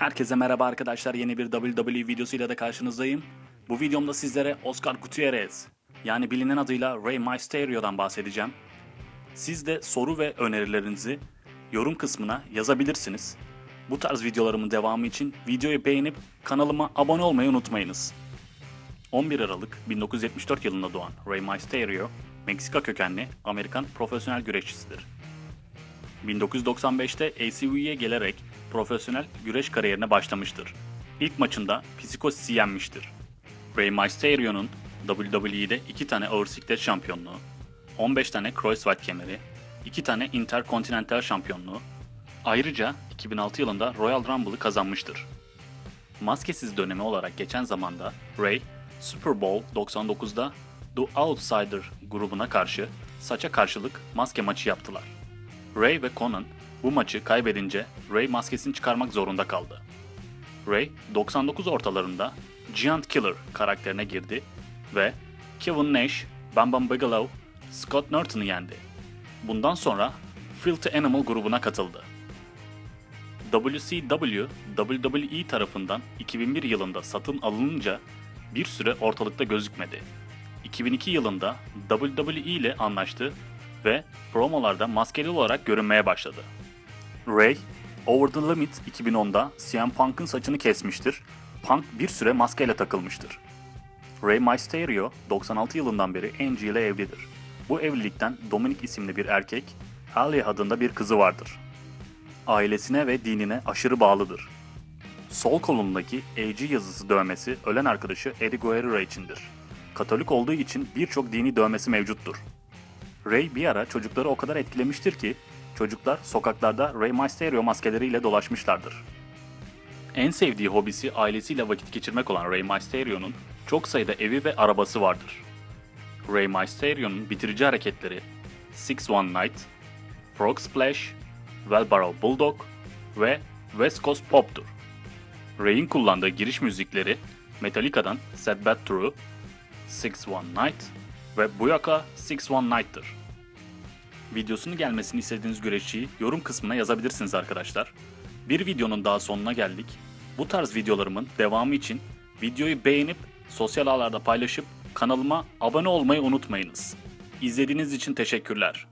Herkese merhaba arkadaşlar. Yeni bir WWE videosuyla da karşınızdayım. Bu videomda sizlere Oscar Gutierrez yani bilinen adıyla Rey Mysterio'dan bahsedeceğim. Siz de soru ve önerilerinizi yorum kısmına yazabilirsiniz. Bu tarz videolarımın devamı için videoyu beğenip kanalıma abone olmayı unutmayınız. 11 Aralık 1974 yılında doğan Rey Mysterio, Meksika kökenli Amerikan profesyonel güreşçisidir. 1995'te ACV'ye gelerek profesyonel güreş kariyerine başlamıştır. İlk maçında Psikosis'i yenmiştir. Rey Mysterio'nun WWE'de 2 tane ağır siklet şampiyonluğu, 15 tane Cruiserweight kemeri, 2 tane Intercontinental şampiyonluğu, ayrıca 2006 yılında Royal Rumble'ı kazanmıştır. Maskesiz dönemi olarak geçen zamanda Ray, Super Bowl 99'da The Outsider grubuna karşı saça karşılık maske maçı yaptılar. Ray ve Conan bu maçı kaybedince Ray maskesini çıkarmak zorunda kaldı. Ray 99 ortalarında Giant Killer karakterine girdi ve Kevin Nash, Bam Bam Bigelow, Scott Norton'u yendi. Bundan sonra Filthy Animal grubuna katıldı. WCW, WWE tarafından 2001 yılında satın alınınca bir süre ortalıkta gözükmedi. 2002 yılında WWE ile anlaştı ve promolarda maskeli olarak görünmeye başladı. Ray, Over the Limit 2010'da CM Punk'ın saçını kesmiştir. Punk bir süre maskeyle takılmıştır. Rey Mysterio 96 yılından beri Angie ile evlidir. Bu evlilikten Dominic isimli bir erkek, Ali adında bir kızı vardır. Ailesine ve dinine aşırı bağlıdır. Sol kolundaki AG yazısı dövmesi ölen arkadaşı Eddie Guerrero içindir. Katolik olduğu için birçok dini dövmesi mevcuttur. Ray bir ara çocukları o kadar etkilemiştir ki çocuklar sokaklarda Rey Mysterio maskeleriyle dolaşmışlardır. En sevdiği hobisi ailesiyle vakit geçirmek olan Rey Mysterio'nun çok sayıda evi ve arabası vardır. Rey Mysterio'nun bitirici hareketleri Six One Night, Frog Splash, Wheelbarrow Bulldog ve West Coast Pop'tur. Rey'in kullandığı giriş müzikleri Metallica'dan Sad Bad True, Six One Night ve Buyaka Six One Night'tır. Videosunu gelmesini istediğiniz güreşçiyi yorum kısmına yazabilirsiniz arkadaşlar. Bir videonun daha sonuna geldik. Bu tarz videolarımın devamı için videoyu beğenip sosyal ağlarda paylaşıp kanalıma abone olmayı unutmayınız. İzlediğiniz için teşekkürler.